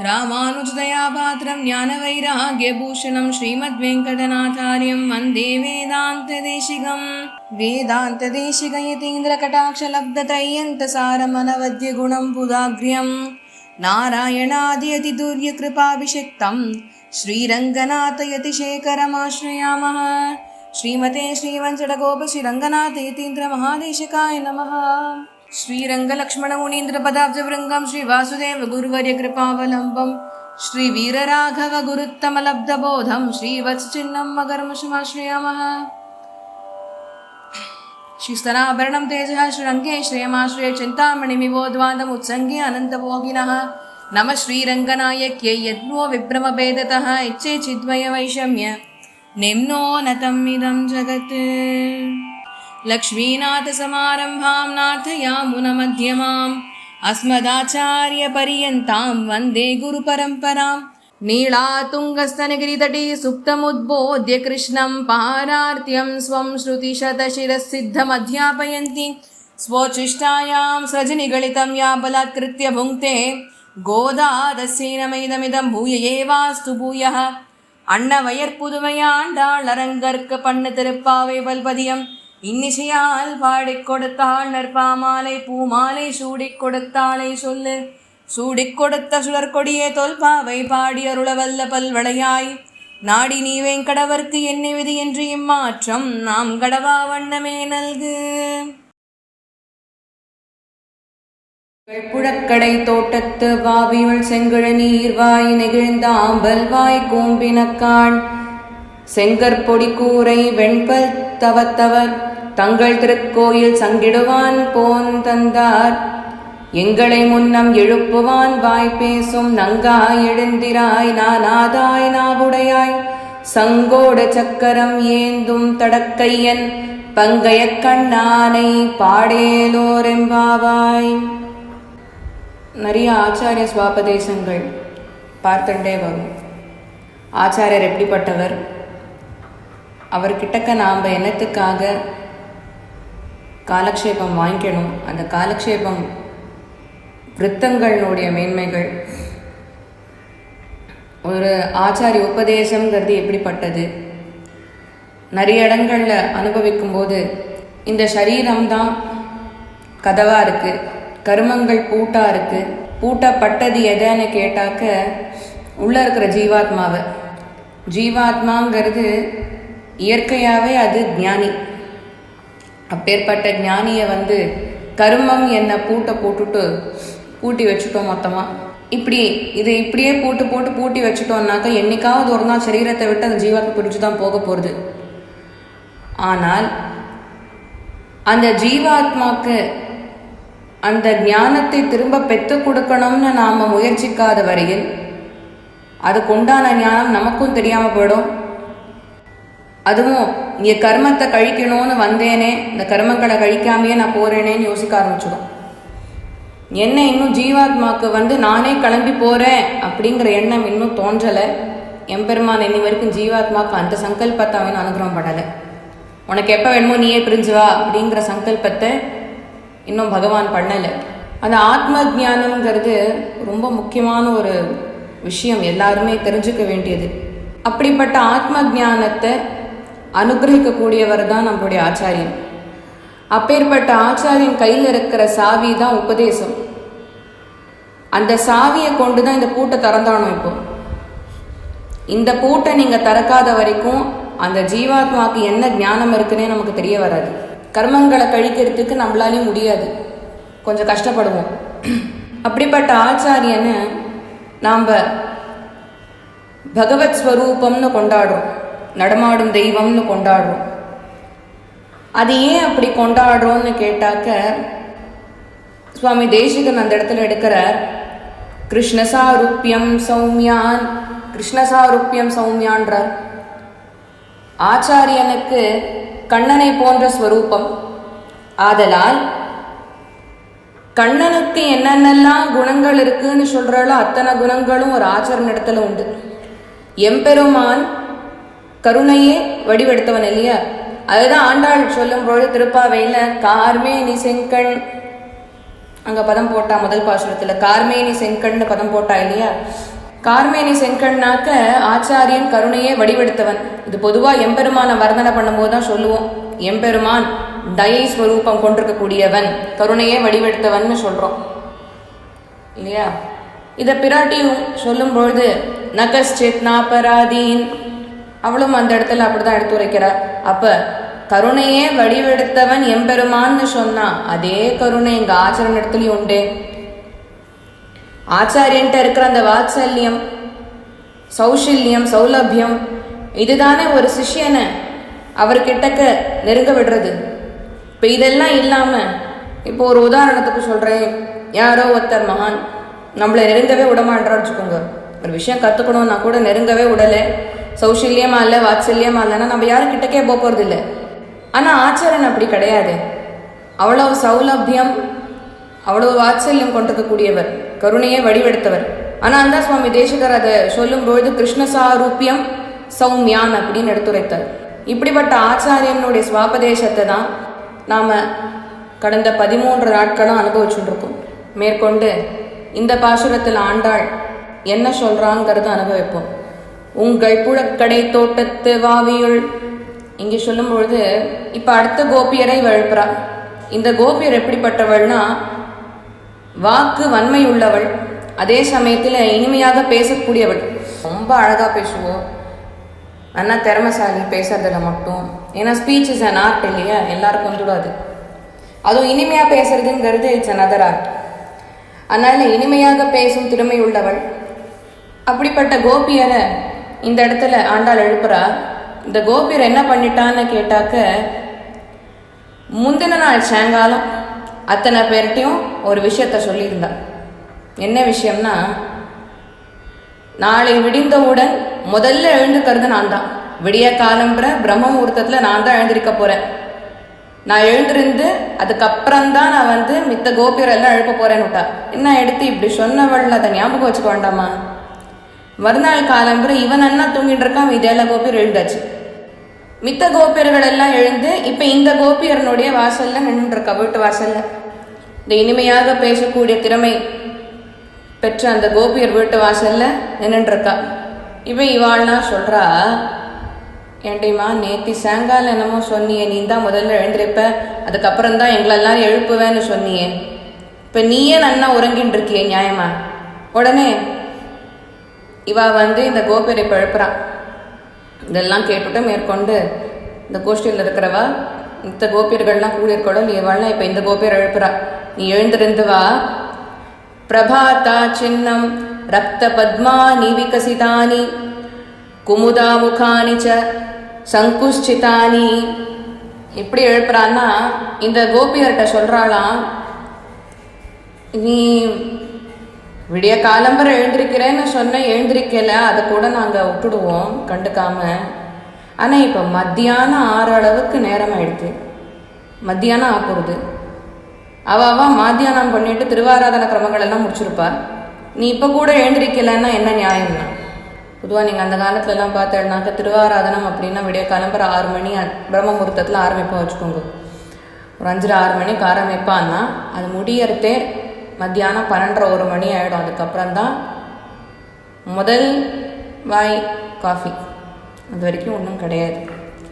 रामानुजतया पात्रं ज्ञानवैराग्यभूषणं श्रीमद्वेङ्कटनाथार्यं वन्दे वेदान्तदेशिकं वेदान्तदेशिकयतीन्द्रकटाक्षलब्धत्रय्यन्तसारमनवद्यगुणं पुदाग्र्यं नारायणादियतिदुर्यकृपाभिषिक्तं श्रीरङ्गनाथयतिशेखरमाश्रयामः। श्रीमते श्रीवञ्चडगोपश्रीरङ्गनाथयतीन्द्रमहादेशिकाय नमः श्रीरङ्गलक्ष्मणमुनीन्द्रपदाब्जवृङ्गं श्रीवासुदेव गुरुवर्यकृपावलम्बं श्रीवीरराघवगुरुत्तमलब्धबोधं श्रीवत्सचिह्नं मकर्मशमाश्रयामः श्रीस्तनाभरणं तेजः श्रीरङ्गे श्रेयमाश्रय चिन्तामणिमिवोद्वान्तमुत्सङ्गे अनन्तभोगिनः नमः श्रीरङ्गनायक्यै यद्वो विभ्रमभेदतः इच्छे चिद्वयवैषम्य निम्नोन्नतम् इदं जगत् लक्ष्मीनाथसमारम्भां नाथयामुनमध्यमाम् अस्मदाचार्यपर्यन्तां वन्दे गुरुपरम्परां नीलातुङ्गस्तनगिरितटे सुप्तमुद्बोध्य कृष्णं पारार्त्यं स्वं श्रुतिशतशिरःसिद्धमध्यापयन्ति। स्वोच्छिष्टायां स्रजनिगलितं या बलात्कृत्य भुङ्क्ते गोदादस्यैनमैदमिदं भूय एवास्तु भूयः। अण्णवयर्पुदुमयाण्डाळरङ्गर्कपण्णतिरुप्पावे वल्पदियम् இன்னிசையால் பாடிக் கொடுத்தாள் நற்பாமாலை பூமாலை சூடிக் கொடுத்தாளை சொல்லு. சூடிக் கொடுத்த சுடற்கொடியே தொல்பாவை பாடி அருளவல்ல பல்வளையாய். நாடி நீ வேங்கடவர்க்கு என்ன விதி என்று இம்மாற்றம் நாம் கடவா வண்ணமே நல்கு. புழக்கடை தோட்டத்து வாவியுள் செங்குழ நீர்வாய் நெகிழ்ந்தாம் வாய் கூம்பினக்கான். செங்கற்பொடி கூரை வெண்பல் தவத்தவர் தங்கள் திருக்கோயில் சங்கிடுவான் போன் தந்தார். எங்களை முன்னம் எழுப்புவான் வாய் பேசும் நங்காய் எழுந்திராய் நானாதாய் நாவுடையாய் சங்கோட சக்கரம் ஏந்தும் தடக்கையன் பங்கைய கண்ணானை பாடேலோரெம்பாவாய். நிறைய ஆச்சாரிய சுவாபதேசங்கள் பார்த்துட்டே வரும். ஆச்சாரியர் எப்படிப்பட்டவர்? அவர்கிட்டக்க நாம் என்னத்துக்காக காலக்ஷேபம் வாங்கிக்கணும். அந்த காலக்ஷேபம் விருத்தங்களுடைய மேன்மைகள். ஒரு ஆச்சாரிய உபதேசங்கிறது எப்படிப்பட்டது? நிறைய இடங்களில் அனுபவிக்கும் போது இந்த சரீரம்தான் கதவாக இருக்குது கருமங்கள் பூட்டாக இருக்குது பூட்டப்பட்டது எதைன்னு கேட்டாக்க உள்ளே இருக்கிற ஜீவாத்மாவை. ஜீவாத்மாங்கிறது இயற்கையாகவே அது ஞானி. அப்பேற்பட்ட ஞானியை வந்து கருமம் என்ன பூட்டை போட்டுட்டு பூட்டி வச்சுட்டோம் மொத்தமாக இப்படி இதை இப்படியே போட்டு போட்டு பூட்டி வச்சுட்டோம்னாக்கா என்னைக்காவது ஒரு நாள் சரீரத்தை விட்டு அந்த ஜீவாக்கு பிடிச்சி தான் போக போகிறது ஆனால் அந்த ஜீவாத்மாக்கு அந்த ஞானத்தை திரும்ப பெற்று கொடுக்கணும்னு நாம் முயற்சிக்காத வரையில் அதுக்குண்டான ஞானம் நமக்கும் தெரியாமல் போயிடும். அதுவும் இங்கே கர்மத்தை கழிக்கணும்னு வந்தேனே இந்த கர்மங்களை கழிக்காமையே நான் போகிறேனேன்னு யோசிக்க ஆரம்பிச்சிடும். என்ன இன்னும் ஜீவாத்மாவுக்கு வந்து நானே கிளம்பி போகிறேன் அப்படிங்கிற எண்ணம் இன்னும் தோன்றலை. எம்பெருமான் இன்னி வரைக்கும் ஜீவாத்மாவுக்கு அந்த சங்கல்பத்தை அவன் அனுகிரகம் பண்ணலை. உனக்கு எப்போ வேணுமோ நீயே பிரிஞ்சு வா அப்படிங்கிற சங்கல்பத்தை இன்னும் பகவான் பண்ணலை. அந்த ஆத்ம ஜானம்ங்கிறது ரொம்ப முக்கியமான ஒரு விஷயம். எல்லாருமே தெரிஞ்சுக்க வேண்டியது. அப்படிப்பட்ட ஆத்ம ஜானத்தை அனுகிரகிக்கக்கூடியவர் தான் நம்முடைய ஆச்சாரியன். அப்பேற்பட்ட ஆச்சாரியன் கையில் இருக்கிற சாவி தான் உபதேசம். அந்த சாவியை கொண்டு தான் இந்த பூட்டை திறந்தானோம் இப்போ? இந்த பூட்டை நீங்கள் திறக்காத வரைக்கும் அந்த ஜீவாத்மாவுக்கு என்ன ஞானம் இருக்குன்னே நமக்கு தெரிய வராது. கர்மங்களை கழிக்கிறதுக்கு நம்மளாலையும் முடியாது. கொஞ்சம் கஷ்டப்படுவோம். அப்படிப்பட்ட ஆச்சாரியனை நாம் பகவத் ஸ்வரூபம்னு கொண்டாடுறோம். நடமாடும் தெய்வம்னு கொண்டாடுறோம். அது ஏன் அப்படி கொண்டாடுறோம்னு கேட்டாக்க சுவாமி தேசிகன் அந்த இடத்துல எடுக்கிறார். கிருஷ்ணசாருப்பியம் சௌமியான் கிருஷ்ணசாருப்பியம் சௌமியான்றார். ஆச்சாரியனுக்கு கண்ணனை போன்ற ஸ்வரூபம். ஆதலால் கண்ணனுக்கு என்னென்னலாம் குணங்கள் இருக்குன்னு சொல்கிறாலோ அத்தனை குணங்களும் ஒரு ஆச்சாரன் இடத்துல உண்டு. எம்பெருமான் கருணையே வடிவெடுத்தவன் இல்லையா? அதுதான் ஆண்டாள் சொல்லும் பொழுது திருப்பாவையில் கார்மே நீ செங்கண். அங்கே பதம் போட்டா முதல் பாசுரத்தில் கார்மேனி செங்கண்னு பதம் போட்டா இல்லையா? கார்மேனி செங்கண்ணாக்க ஆச்சாரியன் கருணையே வடிவெடுத்தவன். இது பொதுவாக எம்பெருமானை வர்ணனை பண்ணும்போது தான் சொல்லுவோம். எம்பெருமான் தயை ஸ்வரூபம் கொண்டிருக்கக்கூடியவன் கருணையே வடிவெடுத்தவன்னு சொல்கிறோம் இல்லையா? இதை பிராட்டியும் சொல்லும் பொழுது நகஸ்சித் நாபராதீன் அவளும் அந்த இடத்துல அப்படிதான் எடுத்து உரைக்கிறார் அப்ப கருணையே வடிவெடுத்தவன் எம்பெருமான்னு சொன்னா அதே கருணை எங்க ஆச்சரண இடத்துலயும் உண்டு. ஆச்சாரியன்ட்ட இருக்கிற அந்த வாத்சல்யம் சௌஷல்யம் சௌலபியம் இதுதானே ஒரு சிஷ்யனை அவர்கிட்டக்க நெருங்க விடுறது. இப்போ இதெல்லாம் இல்லாமல் இப்போ ஒரு உதாரணத்துக்கு சொல்கிறேன் யாரோ ஒருத்தர் மகான் நம்மளை நெருங்கவே விடமாட்டான்னு வச்சுக்கோங்க. ஒரு விஷயம் கற்றுக்கணும்னா கூட நெருங்கவே விடலை. சௌஷல்யமா இல்லை வாத்சல்யமா இல்லைன்னா நம்ம யாரும் கிட்டக்கே போக போகிறது இல்லை ஆனால் ஆச்சாரன் அப்படி கிடையாது. அவ்வளவு சௌலபியம் அவ்வளவு வாத்சல்யம் கொண்டிருக்கக்கூடியவர் கருணையை வடிவெடுத்தவர். ஆனால் அந்த சுவாமி தேசிகர் அதை சொல்லும்பொழுது கிருஷ்ணசாரூபியம் சௌமியான் அப்படின்னு எடுத்துரைத்தார். இப்படிப்பட்ட ஆச்சாரியனுடைய சுவாபதேசத்தை தான் நாம் கடந்த பதிமூன்று நாட்களும் அனுபவிச்சுட்டுருக்கோம். மேற்கொண்டு இந்த பாசுரத்தில் ஆண்டாள் என்ன சொல்கிறாங்கிறத அனுபவிப்போம். உங்கள் புழக்கடை தோட்டத்து வாவியுள். இங்கே சொல்லும் பொழுது இப்போ அடுத்த கோபியரை வழுப்புறா. இந்த கோபியர் எப்படிப்பட்டவள்னா வாக்கு வன்மை உள்ளவள் அதே சமயத்தில் இனிமையாக பேசக்கூடியவள். ரொம்ப அழகாக பேசுவோம் அண்ணா திறமசாலி பேசுறதுல மட்டும். ஏன்னா ஸ்பீச் இஸ் அன் ஆர்ட் இல்லையா? எல்லாருக்கும் வந்துடாது. அதுவும் இனிமையாக பேசுறதுங்கிறது இட்ஸ் another ஆர்ட் அதனால இனிமையாக பேசும் திறமை உள்ளவள் அப்படிப்பட்ட கோபியரை இந்த இடத்துல ஆண்டாள் எழுப்புறா இந்த கோபியர் என்ன பண்ணிட்டான்னு கேட்டாக்க முந்தின நாள் சாயங்காலம் அத்தனை பேர்கிட்டையும் ஒரு விஷயத்த சொல்லியிருந்தா. என்ன விஷயம்னா நாளை விடிந்தவுடன் முதல்ல எழுந்துக்கிறது நான் தான் விடிய காலம்ன்ற பிரம்ம முகூர்த்தத்தில் நான் தான் எழுந்திருக்க போகிறேன் நான் எழுந்திருந்து அதுக்கப்புறம் தான் நான் வந்து மித்த கோபியரெல்லாம் எழுப்ப போகிறேன்னு விட்டா. என்ன எடுத்து இப்படி சொன்னவள் அதை ஞாபகம் வச்சுக்க வேண்டாமா? மறுநாள் காலம்புற இவன் அண்ணா தூங்கிட்டு இருக்கான் விஜயல கோபியர் எழுந்தாச்சு. மித்த கோபியர்கள் எல்லாம் எழுந்து இப்போ இந்த கோபியரனுடைய வாசல்ல நின்றுருக்கா வீட்டு வாசல்ல? இந்த இனிமையாக பேசக்கூடிய திறமை பெற்ற அந்த கோபியர் வீட்டு வாசல்ல நின்றுருக்கா. இவன் இவாள்லாம் சொல்றா ஏண்டிமா நேத்தி சாயங்காலம் என்னமோ சொன்னியே நீ தான் முதல்ல எழுந்திருப்ப அதுக்கப்புறம் தான் எங்களெல்லாம் எழுப்புவேன்னு சொன்னியே. இப்போ நீயே நன்னா உறங்கின்னு இருக்கியே நியாயமா? உடனே இவா வந்து இந்த கோபியரை இப்போ இதெல்லாம் கேட்டுட்டு மேற்கொண்டு இந்த கோஷ்டியில் இருக்கிறவா இந்த கோபியர்கள்லாம் கூடியிருக்கோட நீ இவாள்லாம் இப்போ இந்த கோபியர் எழுப்புறா. நீ எழுந்திருந்து வா. பிரபாத்தா சின்னம் ரத்த பத்மானி விகசிதானி குமுதாமுகானி ச சங்குஷ்சிதானி எப்படி எழுப்புறான்னா இந்த கோபியர்கிட்ட சொல்கிறாளாம் நீ விடிய காலம்பர எழுந்திருக்கிறேன்னு சொன்ன எழுந்திருக்கல அதை கூட நாங்கள் விட்டுடுவோம் கண்டுக்காம. ஆனால் இப்போ மத்தியானம் ஆறு அளவுக்கு நேரம் ஆயிடுது. மத்தியானம் ஆக்குறது அவள் மத்தியானம் பண்ணிட்டு திருவாராதன கிரமங்கள் எல்லாம் முடிச்சிருப்பா. நீ இப்போ கூட எழுந்திருக்கலன்னா என்ன நியாயம்னா? பொதுவாக நீங்கள் அந்த காலத்துலலாம் பார்த்தேன்னாக்க திருவாராதனம் அப்படின்னா விடிய கிளம்புற ஆறு மணி அ- பிரம்ம முகூர்த்தத்தில் ஆரம்பிப்போம் வச்சுக்கோங்க. ஒரு அஞ்சரை ஆறு மணிக்கு ஆரம்பிப்பான்னா அது முடியறதே மத்தியானம் பன்னெண்டரை ஒரு மணி ஆகிடும் அதுக்கப்புறம் தான் முதல் வாய் காஃபி. அது வரைக்கும் ஒன்றும் கிடையாது.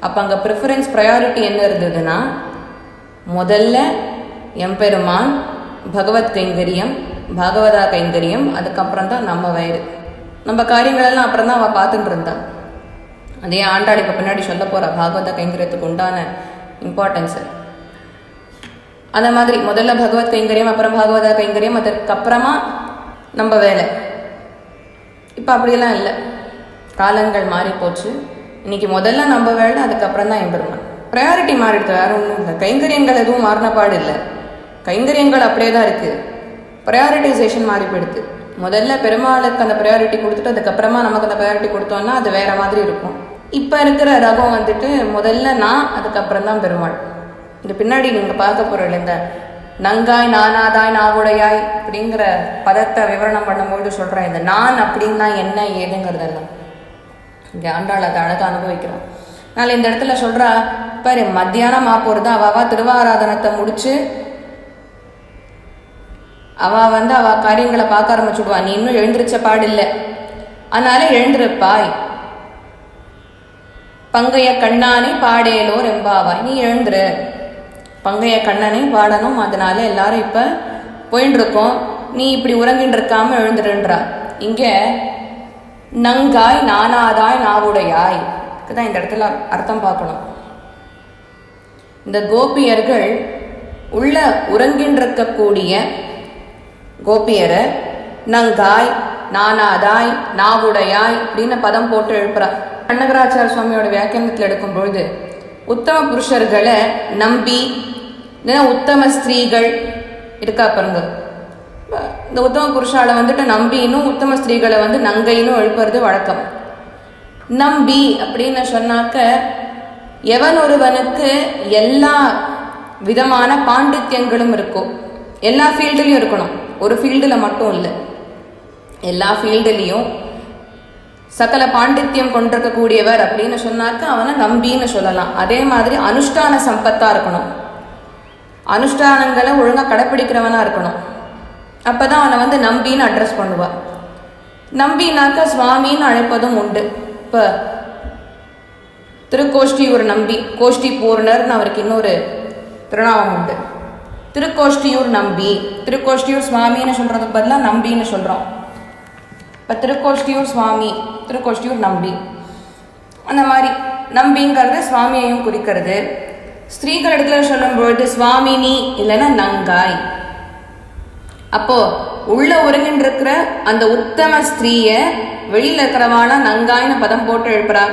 அப்போ அங்கே ப்ரிஃபரன்ஸ் ப்ரையாரிட்டி என்ன இருந்ததுன்னா முதல்ல எம்பெருமான் பகவத் கைங்கரியம் பாகவதா கைங்கரியம் அதுக்கப்புறம் தான் நம்ம வயிறு. நம்ம காரியங்களெல்லாம் அப்புறம் தான் அவள் பார்த்துட்டு இருந்தாள் அதே ஆண்டாள் இப்போ பின்னாடி சொல்ல போகிற பாகவத கைங்கரியத்துக்கு உண்டான இம்பார்ட்டன்ஸு அந்த மாதிரி முதல்ல பகவத் கைங்கரியம் அப்புறம் பகவதா கைங்கரியம் அதற்கப்புறமா நம்ம வேலை. இப்போ அப்படியெல்லாம் இல்லை. காலங்கள் மாறி போச்சு. இன்னைக்கு முதல்ல நம்ம வேலை அதுக்கப்புறம் தான் எம்பெருமான். ப்ரையாரிட்டி மாறிடுது வேற ஒன்றும் இல்லை. கைங்கரியங்கள் எதுவும் மாறின பாடு இல்லை. கைங்கரியங்கள் அப்படியே தான் இருக்குது ப்ரையாரிட்டைசேஷன் மாறி போயிடுது. முதல்ல பெருமாளுக்கு அந்த ப்ரையாரிட்டி கொடுத்துட்டு அதுக்கப்புறமா நமக்கு அந்த ப்ரையாரிட்டி கொடுத்தோன்னா அது வேற மாதிரி இருக்கும். இப்போ இருக்கிற ரகம் வந்துட்டு முதல்ல நான் அதுக்கப்புறம் தான் பெருமாள். இந்த பின்னாடி நீங்கள் பார்க்க போகிற இந்த நங்காய் நானாதாய் நாவுடையாய் அப்படிங்கிற பதத்தை விவரணம் பண்ணும்போது சொல்கிறேன் இந்த நான் அப்படின்னா என்ன ஏதுங்கிறதெல்லாம் இங்கே ஆண்டாள் அதை அழகாக அனுபவிக்கிறோம் நான் இந்த இடத்துல சொல்கிறா பாரு மத்தியானம் ஆ போகிறது அவாவா திருவாராதனத்தை முடித்து அவள் வந்து அவள் காரியங்களை பார்க்க ஆரம்பிச்சுடுவா. நீ இன்னும் எழுந்திருச்ச பாடில்லை. அதனால எழுந்திருப்பாய். பங்கைய கண்ணானே பாடேலோர் எம்பாவாய் நீ எழுந்துரு. பங்கைய கண்ணனை பாடணும் அதனால எல்லாரும் இப்ப போயின்னு இருக்கோம் நீ இப்படி உறங்கின்னு இருக்காம எழுந்துருன்றா. இங்க நங்காய் நானாதாய் நாவுடையாய். தான் இந்த இடத்துல அர்த்தம் பார்க்கணும். இந்த கோபியர்கள் உள்ள உறங்கின்றிருக்கக்கூடிய கோபியரை நங்காய் நானாதாய் நாவுடையாய் அப்படின்னு பதம் போட்டு எழுப்புறா. கண்ணகராச்சார சுவாமியோட வியாக்கியானத்தில் எடுக்கும் பொழுது உத்தம புருஷர்களை நம்பி இல்லைன்னா உத்தம ஸ்திரீகள் இருக்கா பாருங்க. இந்த உத்தம புருஷால வந்துட்டு நம்பினும் உத்தம ஸ்திரீகளை வந்து நங்கைனும் எழுப்புறது வழக்கம். நம்பி அப்படின்னு சொன்னாக்க எவன் ஒருவனுக்கு எல்லா விதமான பாண்டித்யங்களும் இருக்கும். எல்லா ஃபீல்டுலையும் இருக்கணும். ஒரு ஃபீல்டில் மட்டும் இல்லை. எல்லா ஃபீல்டுலேயும் சகல பாண்டித்யம் கொண்டிருக்கக்கூடியவர் அப்படின்னு சொன்னாக்க அவனை நம்பின்னு சொல்லலாம். அதே மாதிரி அனுஷ்டான சம்பத்தாக இருக்கணும். அனுஷ்டானங்களை ஒழுங்காக கடைப்பிடிக்கிறவனாக இருக்கணும். அப்போ தான் அவனை வந்து நம்பின்னு அட்ரஸ் பண்ணுவான் நம்பினாக்க சுவாமின்னு அழைப்பதும் உண்டு. இப்போ திருக்கோஷ்டியூர் நம்பி கோஷ்டி பூர்ணர்னு அவருக்கு இன்னொரு திருநாமம் உண்டு. திருக்கோஷ்டியூர் நம்பி திருக்கோஷ்டியூர் சுவாமின்னு சொல்கிறதுக்கு பதிலாக நம்பின்னு சொல்கிறோம் இப்போ திருக்கோஷ்டியூர் சுவாமி திருக்கோஷ்டியூர் நம்பி. அந்த மாதிரி நம்பிங்கிறது சுவாமியையும் குறிக்கிறது. ஸ்திரீகள் இடத்துல சொல்லும் பொழுது சுவாமினி இல்லைன்னா நங்காய். அப்போ உள்ள ஒருங்கின்னு இருக்கிற அந்த உத்தம ஸ்திரீய வெளியில் இருக்கிறவானா நங்காய்னு பதம் போட்டு எழுப்புறா.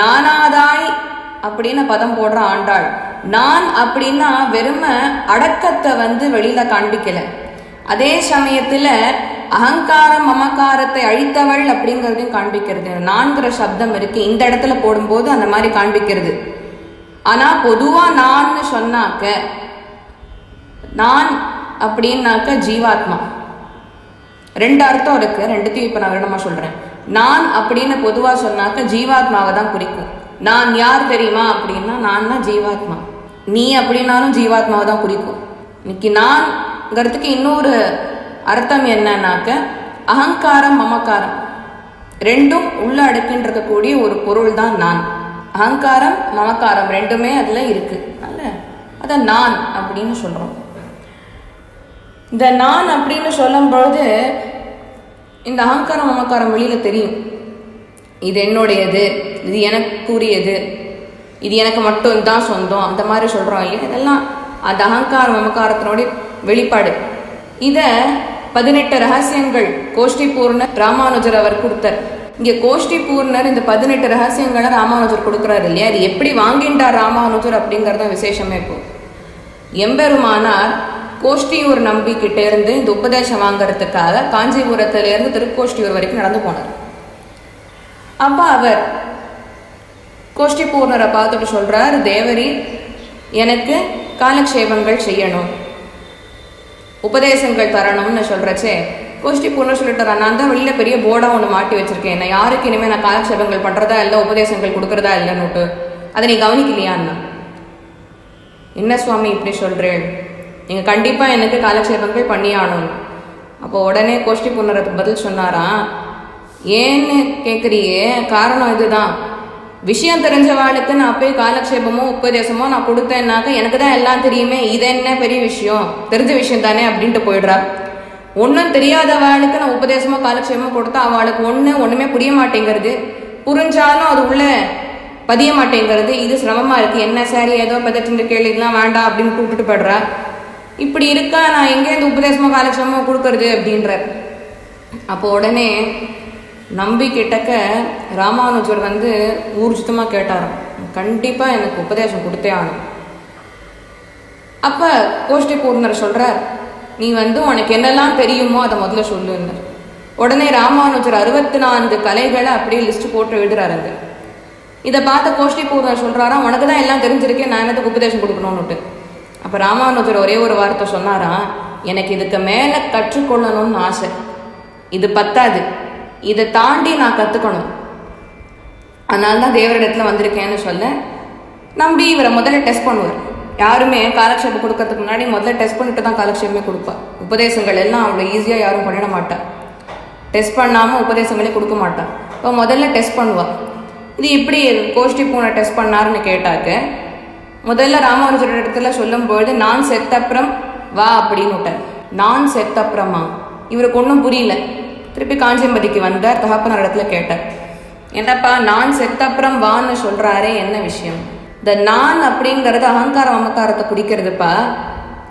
நானாதாய் அப்படின்னு பதம் போடுற ஆண்டாள். நான் அப்படின்னா வெறும அடக்கத்தை வந்து வெளியில காண்பிக்கல. அதே சமயத்துல அகங்காரம் மமக்காரத்தை அழித்தவள் அப்படிங்கிறதையும் காண்பிக்கிறது. நான்கிற சப்தம் இருக்கு. இந்த இடத்துல போடும்போது அந்த மாதிரி காண்பிக்கிறது. ஆனா பொதுவா நான்னு சொன்னாக்க நான் அப்படின்னாக்க ஜீவாத்மா. ரெண்டு அர்த்தம் இருக்கு. ரெண்டுத்தையும் இப்ப நான் விடமா சொல்றேன். நான் அப்படின்னு பொதுவா சொன்னாக்க ஜீவாத்மாவை தான் குறிக்கும். நான் யார் தெரியுமா அப்படின்னா நான் தான் ஜீவாத்மா. நீ அப்படின்னாலும் ஜீவாத்மாவை தான் குறிக்கும். இன்னைக்கு நான் ங்கிறதுக்கு இன்னொரு அர்த்தம் என்னன்னாக்க அகங்காரம் மமக்காரம் ரெண்டும் உள்ள அடுக்கின்றிருக்கக்கூடிய ஒரு பொருள் தான் நான். அகங்காரம் மமக்காரம் ரெண்டுமே அதில் இருக்கு. அல்ல? அதை நான் அப்படின்னு சொல்கிறோம் இந்த நான் அப்படின்னு சொல்லும்பொழுது இந்த அகங்காரம் மமக்காரம் வெளியில் தெரியும். இது என்னுடையது இது எனக்குரியது இது எனக்கு மட்டும் தான் சொந்தம் அந்த மாதிரி சொல்கிறோம் இல்லையா? இதெல்லாம் அந்த அகங்காரம் மமக்காரத்தினுடைய வெளிப்பாடு. இத பதினெட்டு ரகசியங்கள் கோஷ்டி பூர்ணர் ராமானுஜர் அவர் கொடுத்தார். இங்க கோஷ்டி பூர்ணர் இந்த பதினெட்டு ரகசியங்களை ராமானுஜர் கொடுக்குறாரு இல்லையா? அது எப்படி வாங்கின்றார் ராமானுஜர் அப்படிங்கறத விசேஷமே இப்போ. எம்பெருமானார் கோஷ்டியூர் நம்பிக்கிட்ட இருந்து இந்த உபதேசம் வாங்கறதுக்காக காஞ்சிபுரத்துல இருந்து திருக்கோஷ்டியூர் வரைக்கும் நடந்து போனார். அப்ப அவர் கோஷ்டி பூர்ணரை பார்த்துட்டு சொல்றார் தேவரி எனக்கு காலக்ஷேபங்கள் செய்யணும். உபதேசங்கள் தரணும்னு சொல்றச்சே. கோஷ்டி பூர்ணர் சொல்லிட்டு நான் தான் வெளியில பெரிய போர்டா ஒன்று மாட்டி வச்சிருக்கேன். நான் யாருக்கு இனிமேல் நான் காலக்ஷேபங்கள் பண்றதா இல்லை உபதேசங்கள் கொடுக்கறதா இல்லைன்னுட்டு. அதை நீ கவனிக்கலையான்னா? என்ன சுவாமி இப்படி சொல்றேன்? நீங்க கண்டிப்பா எனக்கு காலக்ஷேபங்கள் பண்ணி ஆகணும். அப்போ உடனே கோஷ்டி புண்ணறதுக்கு பதில் சொன்னாரா ஏன்னு கேட்குறியே காரணம் இதுதான். விஷயம் தெரிஞ்சவாளுக்கு நான் போய் காலக்ஷேபமோ உபதேசமோ நான் கொடுத்தேன்னாக்க எனக்கு தான் எல்லாம் தெரியுமே இது என்ன பெரிய விஷயம்? தெரிஞ்ச விஷயம் தானே அப்படின்ட்டு போயிடுறா. ஒன்றும் தெரியாதவாளுக்கு நான் உபதேசமோ காலக்ஷேபமோ கொடுத்தா அவளுக்கு ஒன்று ஒன்றுமே புரிய மாட்டேங்கிறது. புரிஞ்சாலும் அது உள்ள பதிய மாட்டேங்கிறது. இது சிரமமா இருக்கு. என்ன சாரி ஏதோ பதற்றின்ற கேள்விலாம் வேண்டாம் அப்படின்னு கூப்பிட்டு போயிடுறா. இப்படி இருக்கா நான் எங்கே இந்த உபதேசமோ காலக்ஷேபமோ கொடுக்கறது அப்படின்ற. அப்போ உடனே நம்பி கிட்டக்க ராமானுஜர் வந்து ஊர்ஜிதமாக கேட்டாராம். கண்டிப்பாக எனக்கு உபதேசம் கொடுத்தே ஆகணும். அப்போ கோஷ்டி பூர்ணர் சொல்கிறார் நீ வந்து உனக்கு என்னெல்லாம் தெரியுமோ அதை முதல்ல சொல்லுன்னார். உடனே ராமானுஜர் அறுபத்தி நான்கு கலைகளை அப்படியே லிஸ்ட் போட்டு விடுறாரு அது இதை பார்த்த கோஷ்டி பூர்ணர் சொல்றாராம் உனக்கு தான் எல்லாம் தெரிஞ்சிருக்கேன் நான் என்னத்துக்கு உபதேசம் கொடுக்கணும்னுட்டு. அப்போ ராமானுஜர் ஒரே ஒரு வார்த்தை சொன்னாராம் எனக்கு இதுக்கு மேலே கற்றுக்கொள்ளணும்னு ஆசை. இது பத்தாது. இதை தாண்டி நான் கற்றுக்கணும் அதனால தான் தேவரிடத்தில் வந்திருக்கேன்னு சொல்ல நம்பி இவரை முதல்ல டெஸ்ட் பண்ணுவார். யாருமே காலக்ஷேபம் கொடுக்கறதுக்கு முன்னாடி முதல்ல டெஸ்ட் பண்ணிட்டு தான் காலக்ஷேபமே கொடுப்பா. உபதேசங்கள் எல்லாம் அவ்வளோ ஈஸியாக யாரும் பண்ணிட மாட்டாள் டெஸ்ட் பண்ணாமல் உபதேசங்களே கொடுக்க மாட்டா. இப்போ முதல்ல டெஸ்ட் பண்ணுவாள் இது இப்படி கோஷ்டி பூனை டெஸ்ட் பண்ணாருன்னு கேட்டாக்க முதல்ல ராமானுஜர் இடத்துல சொல்லும்பொழுது நான் செத்தப்புறம் வா அப்படின்னு விட்டார் நான் செத்தப்புறமா? இவருக்கு ஒன்றும் புரியல. திருப்பி காஞ்சியம்பதிக்கு வந்தார் தகப்பனார் இடத்துல கேட்டார். என்னப்பா நான் செத்தப்புறம் வான்னு சொல்றாரே என்ன விஷயம்? இந்த நான் அப்படிங்கிறது அகங்காரம் அமக்காரத்தை குடிக்கிறதுப்பா.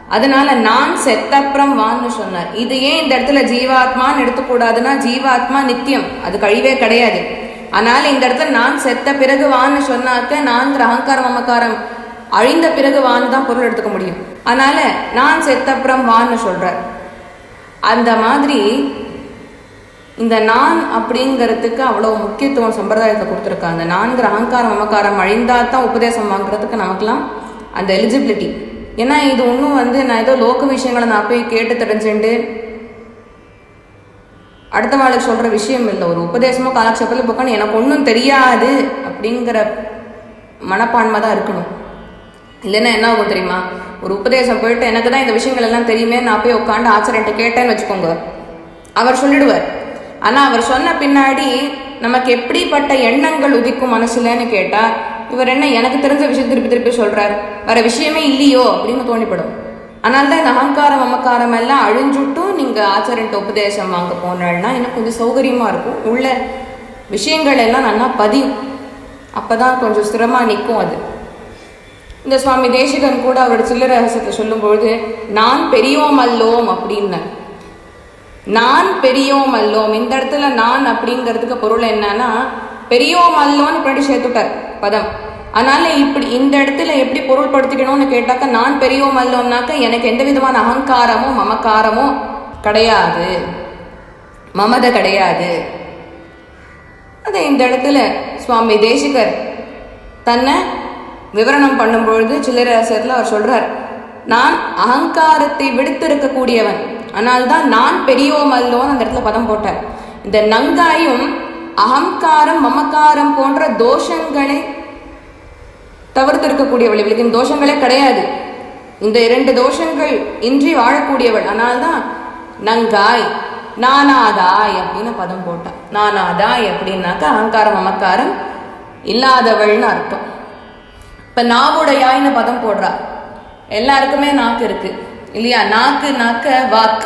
அதனால நான் செத்தப்புறம் வான்னு சொன்னார். இது ஏன் இந்த இடத்துல ஜீவாத்மான்னு எடுத்துக்கூடாதுன்னா ஜீவாத்மா நித்தியம். அது கழிவே கிடையாது. அதனால இந்த இடத்துல நான் செத்த பிறகு வான்னு சொன்னாக்க நான் அகங்காரம் அமக்காரம் அழிந்த பிறகு வான்னு தான் பொருள் எடுத்துக்க முடியும். அதனால நான் செத்தப்புறம் வான்னு சொல்றார். அந்த மாதிரி இந்த நான் அப்படிங்கிறதுக்கு அவ்வளோ முக்கியத்துவம் சம்பிரதாயத்தை கொடுத்துருக்காங்க. நான்கிற அகங்காரம் அமக்காரம் அழிந்தால் தான் உபதேசம் வாங்குறதுக்கு நமக்கெல்லாம் அந்த எலிஜிபிலிட்டி ஏன்னா இது ஒன்றும் வந்து நான் ஏதோ லோக விஷயங்களை நான் போய் கேட்டு தெரிஞ்சுண்டு அடுத்த வாழ்க்கை சொல்கிற விஷயம் இல்லை. ஒரு உபதேசமோ காலக்ஷேபத்தில் போக்கணும் எனக்கு ஒன்றும் தெரியாது அப்படிங்கிற மனப்பான்மை தான் இருக்கணும். இல்லைன்னா என்ன ஆகும் தெரியுமா? ஒரு உபதேசம் போயிட்டு எனக்கு தான் இந்த விஷயங்கள் எல்லாம் தெரியுமே நான் போய் உட்காந்து ஆச்சரியன்ட்ட கேட்டேன்னு வச்சுக்கோங்க. அவர் சொல்லிடுவார். ஆனால் அவர் சொன்ன பின்னாடி நமக்கு எப்படிப்பட்ட எண்ணங்கள் உதிக்கும் மனசுலன்னு கேட்டால் இவர் என்ன எனக்கு தெரிஞ்ச விஷயம் திருப்பி திருப்பி சொல்கிறார் வேறு விஷயமே இல்லையோ அப்படின்னு தோணிப்படும். அதனால தான் இந்த அகங்காரம் அமக்காரம் எல்லாம் அழிஞ்சுட்டும் நீங்கள் ஆச்சாரியன்ட்ட உபதேசம் வாங்க போனால்னா இன்னும் கொஞ்சம் சௌகரியமாக இருக்கும். உள்ள விஷயங்கள் எல்லாம் நல்லா பதியும். அப்போ தான் கொஞ்சம் ஸ்திரமாக நிற்கும் அது. இந்த சுவாமி தேசிகன் கூட அவரோட சில்லரகசத்தை சொல்லும்பொழுது நான் பெரியோம் அல்லோம் அப்படின்னு நான் பெரியோம் அல்லோம். இந்த இடத்துல நான் அப்படிங்கிறதுக்கு பொருள் என்னன்னா பெரியோம் அல்லோன்னு பின்னாடி சேர்த்துட்டார் பதம். அதனால இப்படி இந்த இடத்துல எப்படி பொருள்படுத்திக்கணும்னு கேட்டாக்க நான் பெரியோம் அல்லோம்னாக்க எனக்கு எந்த விதமான அகங்காரமோ மமக்காரமோ கிடையாது. மமத கிடையாது. அதை இந்த இடத்துல சுவாமி தேசிகர் தன்னை விவரணம் பண்ணும்பொழுது சில்லரசத்தில் அவர் சொல்றார் நான் அகங்காரத்தை விடுத்திருக்கக்கூடியவன். ஆனால் தான் நான் பெரியோம் அல்லோன்னு அந்த இடத்துல பதம் போட்டார். இந்த நங்காயும் அகங்காரம் மமக்காரம் போன்ற தோஷங்களை தவிர்த்து இருக்கக்கூடியவள் இவளுக்கு. இந்த தோஷங்களே கிடையாது. இந்த இரண்டு தோஷங்கள் இன்றி வாழக்கூடியவள். அதனால்தான் நங்காய் நானாதாய் அப்படின்னு பதம் போட்டான் நானாதாய் அப்படின்னாக்கா அகங்காரம் மமக்காரம் இல்லாதவள்னு அர்த்தம். இப்போ நாவுடையாய்னு பதம் போடுறா. எல்லாருக்குமே நாக்கு இருக்குது இல்லையா? நாக்கு நாக்க வாக்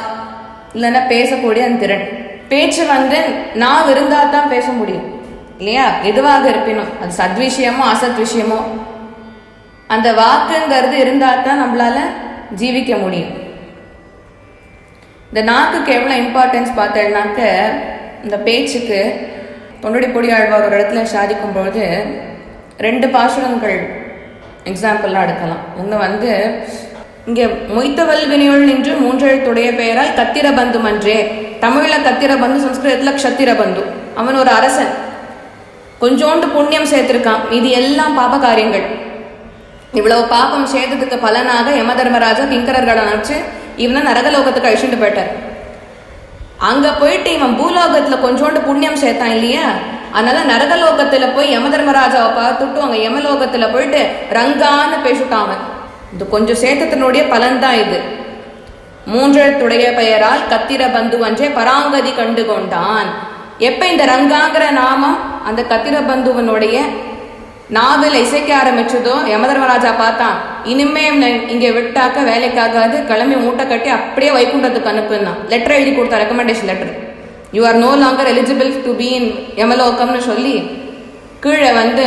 இல்லைன்னா பேசக்கூடிய அந்த திறன். பேச்சு வந்து நான் இருந்தால் தான் பேச முடியும். இல்லையா? எதுவாக இருப்பினும். அது சத் விஷயமோ அசத் விஷயமோ அந்த வாக்குங்கிறது இருந்தால் தான் நம்மளால ஜீவிக்க முடியும். இந்த நாக்குக்கு எவ்வளோ இம்பார்ட்டன்ஸ் பார்த்தேன்னாக்க இந்த பேச்சுக்கு தொண்டடி பொடியாழ்வார் ஒரு இடத்துல சாதிக்கும் பொழுது ரெண்டு பாசுரங்கள் எக்ஸாம்பிள்லாம் எடுக்கலாம். ஒன்று வந்து இங்கே மொய்த்தவல் வினையுள் நின்று மூன்றெழுத்துடைய பெயரால் கத்திரபந்து மன்றே. தமிழில் கத்திர பந்து சம்ஸ்கிருதத்தில் க்ஷத்திர பந்து அவன் ஒரு அரசன். கொஞ்சோண்டு புண்ணியம் சேர்த்திருக்கான். இது எல்லாம் பாப காரியங்கள். இவ்வளவு பாப்பம் செய்ததுக்கு பலனாக யம தர்மராஜா கிங்கரர்களை நினைச்சு இவனை நரகலோகத்துக்கு அழிச்சுட்டு போயிட்டார். அங்கே போயிட்டு இவன் பூலோகத்தில் கொஞ்சோண்டு புண்ணியம் சேர்த்தான் இல்லையா? அதனால நரகலோகத்தில் போய் யம தர்மராஜாவை பார்த்துட்டு அங்கே யமலோகத்தில் போயிட்டு ரங்கான்னு பேசிட்டான் அவன். இது கொஞ்சம் சேர்த்தத்தினுடைய பலன்தான் இது. மூன்றெழுத்துடைய பெயரால் கத்திர பந்து ஒன்றே பராங்கதி கண்டு கொண்டான் எப்ப இந்த ரங்காங்கிற நாமம் அந்த கத்திர பந்துவனுடைய நாவில் இசைக்க ஆரம்பிச்சதோ யமதர்மராஜா பார்த்தான். இனிமே இங்க விட்டாக்க வேலைக்காகாது கிளம்பி மூட்டை கட்டி அப்படியே வைகுண்டத்துக்கு அனுப்புனான். லெட்டர் எழுதி கொடுத்தா recommendation letter you are no longer eligible to be in சொல்லி கீழே வந்து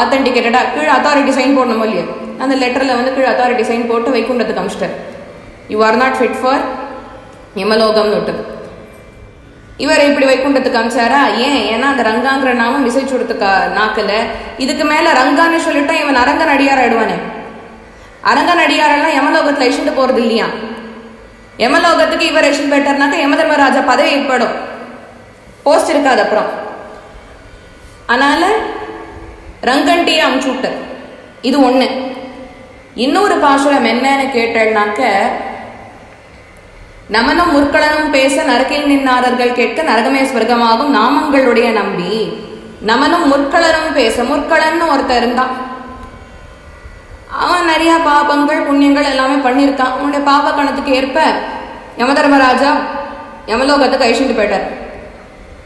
ஆத்தன்டிகேட்டடாக கீழே அத்தாரிட்டி சைன் போடணும் இல்லையா? அந்த லெட்டரில் வந்து கீழே அத்தாரிட்டி சைன் போட்டு வைகுண்டத்துக்கு அமிச்சிட்டார். You are not fit for யமலோகம்னு விட்டது. இவர் இப்படி வைக்குண்டத்துக்கு அமிச்சாரா? ஏன்? ஏன்னா அந்த ரங்காங்கிற நாமம் விசைச்சு கொடுத்துக்கா நாக்கில். இதுக்கு மேலே ரங்கான்னு சொல்லிட்டா இவன் அரங்கன் அடியார் ஆயிடுவானே. அரங்கன் அடியாரெல்லாம் யமலோகத்தில் இஷிண்டு போகிறது இல்லையா? யமலோகத்துக்கு இவர் இஷின் போயிட்டார்னாக்க யமதர்மராஜா பதவி ஏற்படும். போஸ்ட் இருக்காது அப்புறம். அதனால் ரங்கன்ட்டியே அமுச்சு விட்டார். இது ஒன்று இன்னொரு பாசுரம் என்னன்னு கேட்டேன்னாக்க நமனும் முற்களனும் பேச நரகில் நின்னாரர்கள் கேட்க நரகமே ஸ்வர்க்கமாகும் நாமங்களுடைய நம்பி. நமனும் முற்களனும் பேச முற்களன்னு ஒருத்தர் இருந்தான் அவன் நிறைய பாபங்கள் புண்ணியங்கள் எல்லாமே பண்ணியிருக்கான். அவனுடைய பாப கணத்துக்கு ஏற்ப யமதர்மராஜா யமலோகத்துக்கு அழிச்சுட்டு போயிட்டார்.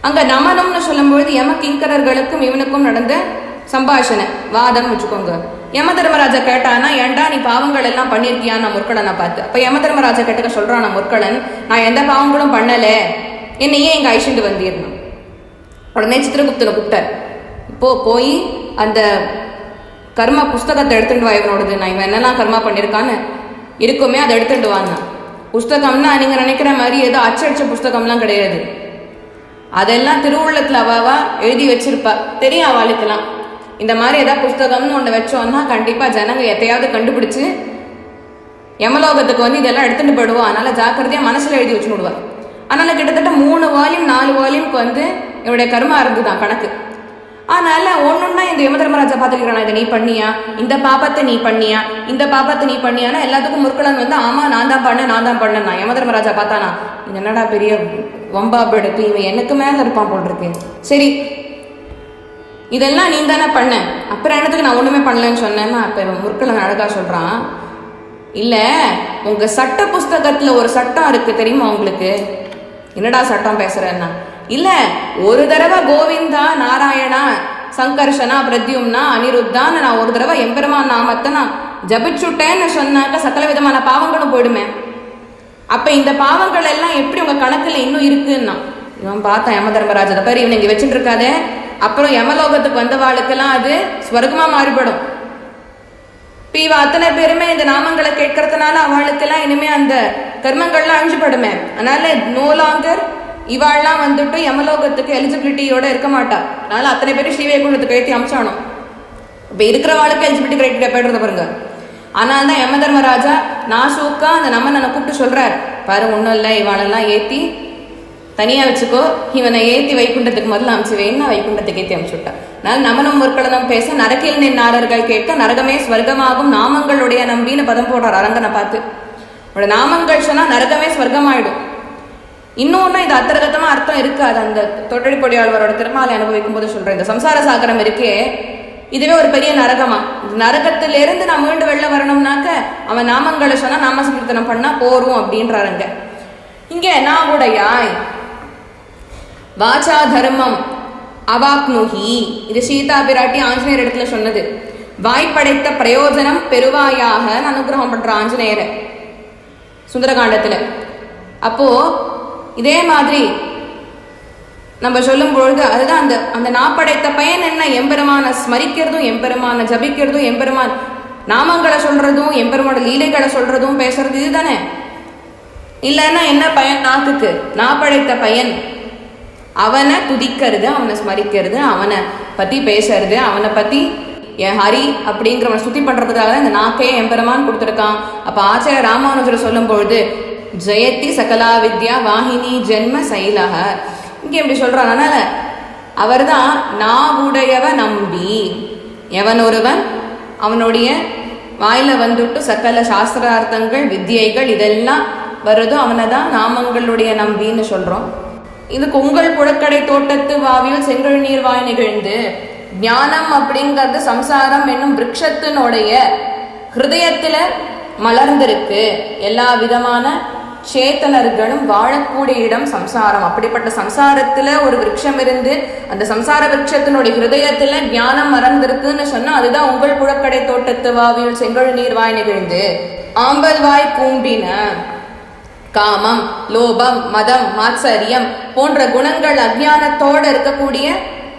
அங்க நமனம்னு சொல்லும்பொழுது யம கிங்கரர்களுக்கும் இவனுக்கும் நடந்த சம்பாஷணை வாதம் வச்சுக்கோங்க. யம தர்மராஜா கேட்டானா ஏன்டா நீ பாவங்கள் எல்லாம் பண்ணியிருக்கியா நான் முற்கடனை பார்த்து அப்ப யம தர்மராஜா கேட்டுக்க சொல்றான் நான் நான் எந்த பாவங்களும் பண்ணல. என்னை ஏன் எங்கள் ஐஷண்டு வந்திருந்தோம் உடனே சித்திரகுப்தனை கூப்பிட்டார். இப்போ போய் அந்த கர்ம புஸ்தகத்தை எடுத்துட்டு வா இவனோடது. நான் இவன் என்னெல்லாம் கர்மா பண்ணியிருக்கான்னு இருக்குமே அதை எடுத்துட்டு வாங்க புஸ்தகம்னா நீங்கள் நினைக்கிற மாதிரி ஏதோ அச்சடிச்ச புஸ்தகம்லாம் கிடையாது. அதெல்லாம் திருவுள்ளத்தில் அவாவா எழுதி வச்சிருப்பா. தெரியும் அவளுக்கெல்லாம். இந்த மாதிரி ஏதாவது புஸ்தகம்னு ஒன்று வச்சோம்னா கண்டிப்பாக ஜனங்க எதையாவது கண்டுபிடிச்சு யமலோகத்துக்கு வந்து இதெல்லாம் எடுத்துகிட்டு போயிடுவோம். அதனால் ஜாக்கிரதையாக மனசில் எழுதி வச்சு விடுவார் அதனால் கிட்டத்தட்ட மூணு வால்யூம் நாலு வால்யூம்க்கு வந்து என்னுடைய இருந்து தான் கணக்கு. அதனால் ஒன்றுன்னா இந்த யமதர்மராஜா பார்த்துக்கிறான் இதை நீ பண்ணியா? இந்த பாப்பத்தை நீ பண்ணியா? இந்த பாப்பத்தை நீ பண்ணியானா எல்லாத்துக்கும் முற்களன் வந்து ஆமாம் நான் தான் பண்ணேன் நான் தான் பண்ணேன். நான் யமதர்மராஜா பார்த்தானா? என்னடா பெரிய வம்பா எடுப்பு இவன் எனக்கு மேலே இருப்பான் போல் இருக்கு. சரி இதெல்லாம் நீ தானே பண்ண. அப்புறம் என்னத்துக்கு நான் ஒன்றுமே பண்ணலன்னு சொன்னேன்னா அப்போ இவன் முற்கலன் அழகாக சொல்கிறான் இல்லை உங்கள் சட்ட புஸ்தகத்தில் ஒரு சட்டம் இருக்குது தெரியுமா உங்களுக்கு? என்னடா சட்டம் பேசுகிறேன்னா இல்லை ஒரு தடவை கோவிந்தா நாராயணா சங்கர்ஷனா பிரத்யும்னா அனிருத்தான் நான் ஒரு தடவை எம்பெருமான் நாமத்தை நான் ஜபிச்சுட்டேன்னு சொன்னாக்க சகல விதமான பாவங்களும் போயிடுமே. அப்ப இந்த பாவங்கள் எல்லாம் எப்படி உங்க கணக்குல இன்னும் இருக்குன்னா? இவன் பார்த்தான் யம தர்மராஜ் பேர் இவன் இங்க வச்சுட்டு இருக்காதே. அப்புறம் யமலோகத்துக்கு வந்தவாளுக்கெல்லாம் அது ஸ்வர்க்கமா மாறுபடும். இப்போ இவ அத்தனை பேருமே இந்த நாமங்களை கேட்கறதுனால அவளுக்கெல்லாம் இனிமே அந்த கர்மங்கள்லாம் அழிஞ்சுபடுமே. அதனால நோ லாங்கர் இவாள்லாம் வந்துட்டு யமலோகத்துக்கு எலிஜிபிலிட்டியோட இருக்க மாட்டா. அதனால அத்தனை பேரும் ஸ்ரீவைகுண்டத்துக்கு எழுத்தி அமிச்சானோ. இப்போ இருக்கிறவாளுக்கு எலிஜிபிலிட்டி கிரைட்டீரியா போயிடுறத பாருங்க. ஆனால் தான் யம தர்மராஜா நாசூக்கா அந்த நம்மனை கூப்பிட்டு சொல்றாரு. பாரு ஒன்றும் இல்லை இவாளெல்லாம் ஏற்றி தனியாக வச்சுக்கோ. இவனை ஏற்றி வைக்குண்டத்துக்கு முதல்ல அமிச்சு வைக்குண்டத்துக்கு ஏற்றி ஏத்தி அதனால் விட்டா அதனால நமனும் பேச நரக்கில் நின்னாரர்கள் கேட்க நரகமே ஸ்வர்க்கமாகும். நாமங்களுடைய நம்பின்னு பதம் போடுறார் அரங்கனை பார்த்து. உங்களோட நாமங்கள் சொன்னால் நரகமே ஸ்வர்க்கமாயிடும். இன்னொன்னு இது அத்தரகத்தமா அர்த்தம் இருக்காது. அந்த தொட்டடி பொடியாளவரோட திருமாலை அனுபவிக்கும் போது சொல்கிறேன் இந்த சம்சார சாகரம் இருக்கே. இதுவே ஒரு பெரிய நரகமா? நரகத்திலிருந்து நான் மீண்டு வெளில வரணும்னாக்க அவன் நாமங்களை சொன்னால் நாம சங்கீர்த்தனம் பண்ணால் போரும் அப்படின்றாருங்க இங்கே நான் உடையாய். வாச்சா தர்மம். அவாக்னுஹி. இது சீதா பிராட்டி ஆஞ்சநேயர் இடத்துல சொன்னது. வாய்ப்படைத்த பிரயோஜனம் பெருவாயாக அனுகிரகம் பண்ற ஆஞ்சநேயரை. சுந்தரகாண்டத்துல. அப்போ இதே மாதிரி நம்ம சொல்லும் பொழுது அதுதான் அந்த அந்த நாப்படைத்த பயன் என்ன? எம்பெருமான ஸ்மரிக்கிறதும் எம்பெருமான ஜபிக்கிறதும் எம்பெருமான் நாமங்களை சொல்றதும் எம்பெருமான லீலைகளை சொல்றதும் பேசுறது இதுதானே? இல்லைன்னா என்ன பயன் நாக்குக்கு? நாப்படைத்த பயன். அவனை துதிக்கிறது அவனை ஸ்மரிக்கிறது அவனை பற்றி பேசுறது அவனை பற்றி என் ஹரி அப்படிங்கிறவனை சுத்தி பண்றதுக்காக தான் இந்த நாக்கையே எம்பெருமான் கொடுத்துருக்கான். அப்போ ஆச்சாரிய ராமானுஜர் சொல்லும் பொழுது ஜெயத்தி சகலா வித்யா வாகினி ஜென்ம சைலக இங்க எப்படி சொல்றான். அதனால அவர்தான் நான் உடையவ நம்பி. எவன் ஒருவன்? அவனுடைய வாயில வந்துட்டு சகல சாஸ்திரார்த்தங்கள் வித்தியைகள் இதெல்லாம் வருதோ அவனை தான் நாமங்களுடைய நம்பின்னு சொல்றோம். இதுக்கு உங்கள் புழக்கடை தோட்டத்து வாவியில் செங்கல் நீர் வாய் நிகழ்ந்து ஞானம் அப்படிங்கிறது சம்சாரம் என்னும் விரக்ஷத்தினுடைய ஹிருதயத்தில் மலர்ந்திருக்கு. எல்லா விதமான சேத்தனர்களும் வாழக்கூடிய இடம் சம்சாரம். அப்படிப்பட்ட சம்சாரத்துல ஒரு விரக்ஷம் இருந்து அந்த சம்சார விருட்சத்தினுடைய ஹிருதயத்துல ஞானம் மறந்திருக்குன்னு சொன்னா அதுதான் உங்கள் புழக்கடை தோட்டத்து வாவியில் செங்கல் நீர் வாய் நிகழ்ந்து. ஆம்பல் வாய் கூம்பின காமம் லோபம் மதம் மாத்சரியம் போன்ற குணங்கள் அஜ்ஞானத்தோட இருக்கக்கூடிய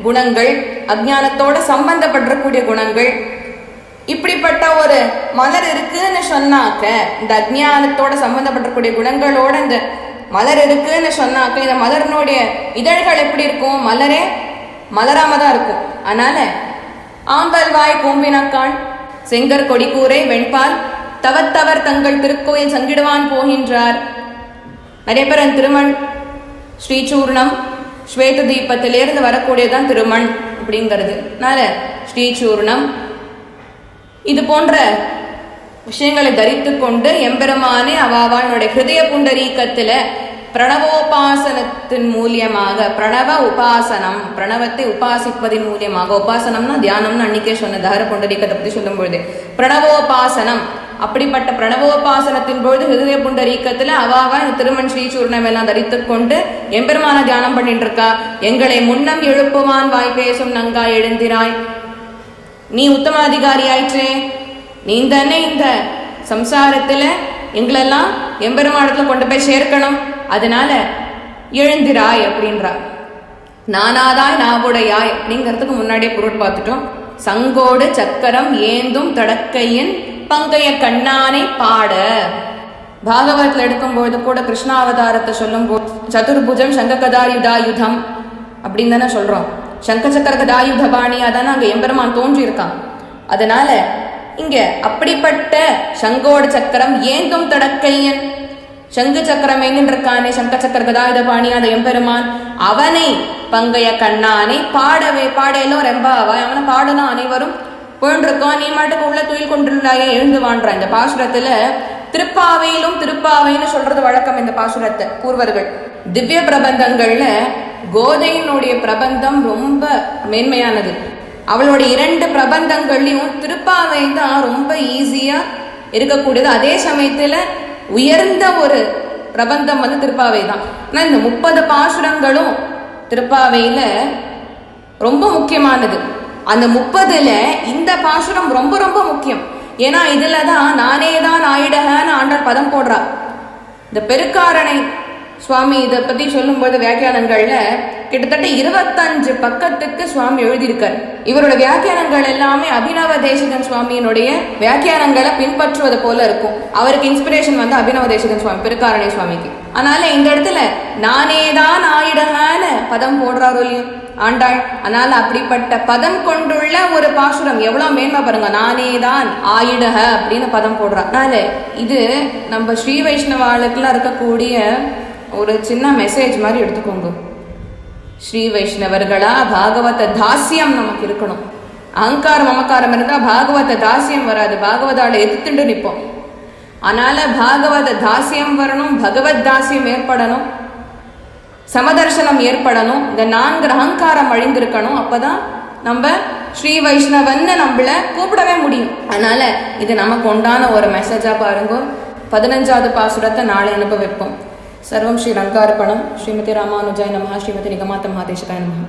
குணங்கள் அஜ்ஞானத்தோட சம்பந்தப்படக்கூடிய குணங்கள். இப்படிப்பட்ட ஒரு மலர் இருக்குன்னு சொன்னாக்க இந்த அஜ்ஞானத்தோட சம்பந்தப்படக்கூடிய குணங்களோட இந்த மலர் இருக்குன்னு சொன்னாக்க இந்த மலரினுடைய இதழ்கள் எப்படி இருக்கும்? மலரே மலராம தான் இருக்கும். அதனால ஆம்பல் வாய் கூம்பினக்கான் செங்கர் கொடிக்கூரை வெண்பால் தவத்தவர் தங்கள் திருக்கோயில் சங்கிடுவான் போகின்றார். நிறைய பேர் அந்த திருமண் ஸ்ரீசூர்ணம் ஸ்வேத தீபத்திலேருந்து வரக்கூடியதான் திருமண் அப்படிங்கிறது. அதனால ஸ்ரீசூர்ணம் இது போன்ற விஷயங்களை தரித்து கொண்டு எம்பெருமானே அவாவானுடைய ஹிருதய புண்டரீக்கத்துல பிரணவோபாசனத்தின் மூலியமாக பிரணவ உபாசனம் பிரணவத்தை உபாசிப்பதின் மூலியமாக உபாசனம்னா தியானம்னு அன்னைக்கே சொன்ன தகர புண்டரீக்கத்தை பத்தி சொல்லும் பொழுது பிரணவோபாசனம் அப்படிப்பட்ட பிரணவோபாசனத்தின் பொழுது ஹிருதய புண்டரீக்கத்தில் அவாவா இந்த திருமண் ஸ்ரீசூர்ணம் எல்லாம் தரித்து கொண்டு எம்பெருமான தியானம் பண்ணிட்டு இருக்கா எங்களை முன்னம் எழுப்புவான் வாய் பேசும் நங்கா எழுந்திராய். நீ உத்தமாதிகாரி ஆயிற்றே நீ தானே இந்த சம்சாரத்தில் எங்களெல்லாம் எம்பெருமானத்தில் கொண்டு போய் சேர்க்கணும். அதனால எழுந்திராய் அப்படின்றா நானாதாய் நாவுடையாய் அப்படிங்கிறதுக்கு முன்னாடியே பொருள் பார்த்துட்டோம். சங்கோடு சக்கரம் ஏந்தும் தடக்கையின் பங்கைய கண்ணானை பாட. பாகவத்தில் எடுக்கும்போது கூட கிருஷ்ணாவதாரத்தை சொல்லும் போது சதுர்புஜம் சங்ககதாயுதாயுதம் அப்படின்னு தானே சொல்றோம். சங்க சக்கர கதாயுத தானே அங்க எம்பெருமான் தோன்றி இருக்கான் அதனால இங்க அப்படிப்பட்ட சங்கோட சக்கரம் ஏந்தும் தடக்கையன். சங்கு சக்கரம் எங்கின்றிருக்கானே சங்க சக்கர கதாயுத பாணியாத எம்பெருமான். அவனை பங்கைய கண்ணானை பாடவே பாடையிலும் ரொம்ப அவன் அவனை பாடணும் அனைவரும். போயின்றிருக்கோம் நீ மாட்டுக்கு உள்ள துயில் கொண்டுள்ளாயே எழுந்து வான்றான் இந்த பாசுரத்துல திருப்பாவையிலும் திருப்பாவைன்னு சொல்றது வழக்கம் இந்த பாசுரத்தை பூர்வர்கள். திவ்ய பிரபந்தங்கள்ல கோதையினுடைய பிரபந்தம் ரொம்ப மேன்மையானது. அவளுடைய இரண்டு பிரபந்தங்கள்லையும் திருப்பாவை தான் ரொம்ப ஈஸியா இருக்கக்கூடியது. அதே சமயத்துல உயர்ந்த ஒரு பிரபந்தம் வந்து திருப்பாவை தான். ஆனா இந்த முப்பது பாசுரங்களும் திருப்பாவையில ரொம்ப முக்கியமானது. அந்த முப்பதுல இந்த பாசுரம் ரொம்ப ரொம்ப முக்கியம். ஏன்னா இதுல தான் நானே தான் ஆயிடகன்னு ஆண்டாள் பதம் போடுறா இந்த பெருக்காரணை சுவாமி இதை பத்தி சொல்லும்போது வியாக்கியானங்கள்ல கிட்டத்தட்ட இருபத்தஞ்சு பக்கத்துக்கு சுவாமி எழுதியிருக்கார். இவரோட வியாக்கியானங்கள் எல்லாமே அபினவ தேசிகன் சுவாமியினுடைய வியாக்கியானங்களை பின்பற்றுவது போல இருக்கும். அவருக்கு இன்ஸ்பிரேஷன் வந்து அபினவ தேசிகன் சுவாமி பெருக்காரணை சுவாமிக்கு. அதனால இந்த இடத்துல நானே தான் ஆயிடகான்னு பதம் போடுறாரோ இல்லையோ? ஆண்டாள் அதனால அப்படிப்பட்ட பதம் கொண்டுள்ள ஒரு பாசுரம் எவ்வளவு மேன்மை பாருங்க. நானே தான் ஆயிடக அப்படின்னு பதம் போடுறான் அதனால இது நம்ம ஸ்ரீ வைஷ்ணவாளுக்குலாம் இருக்கக்கூடிய ஒரு சின்ன மெசேஜ் மாதிரி எடுத்துக்கோங்க. ஸ்ரீ வைஷ்ணவர்களா பாகவத தாசியம் நமக்கு இருக்கணும். அகங்காரம் மமக்காரம் இருந்தால் பாகவத தாசியம் வராது. பாகவதால எதிர்த்துண்டு நிற்போம்? அதனால பாகவத தாசியம் வரணும் பகவத் தாசியம் ஏற்படணும் சமதர்சனம் ஏற்படணும். இந்த நான்கு அகங்காரம் அழிந்திருக்கணும். அப்பதான் நம்ம ஸ்ரீ வைஷ்ணவன்னு நம்மள கூப்பிடவே முடியும். அதனால இது நமக்கு உண்டான ஒரு மெசேஜா பாருங்க. பதினஞ்சாவது பாசுரத்தை நாளை அனுப்ப సర్వం శ్రీ రంగార్పణం శ్రీమతి రామానుజాయ నమ. శ్రీమతి నిగమాత మహాదేశకాయ నమ.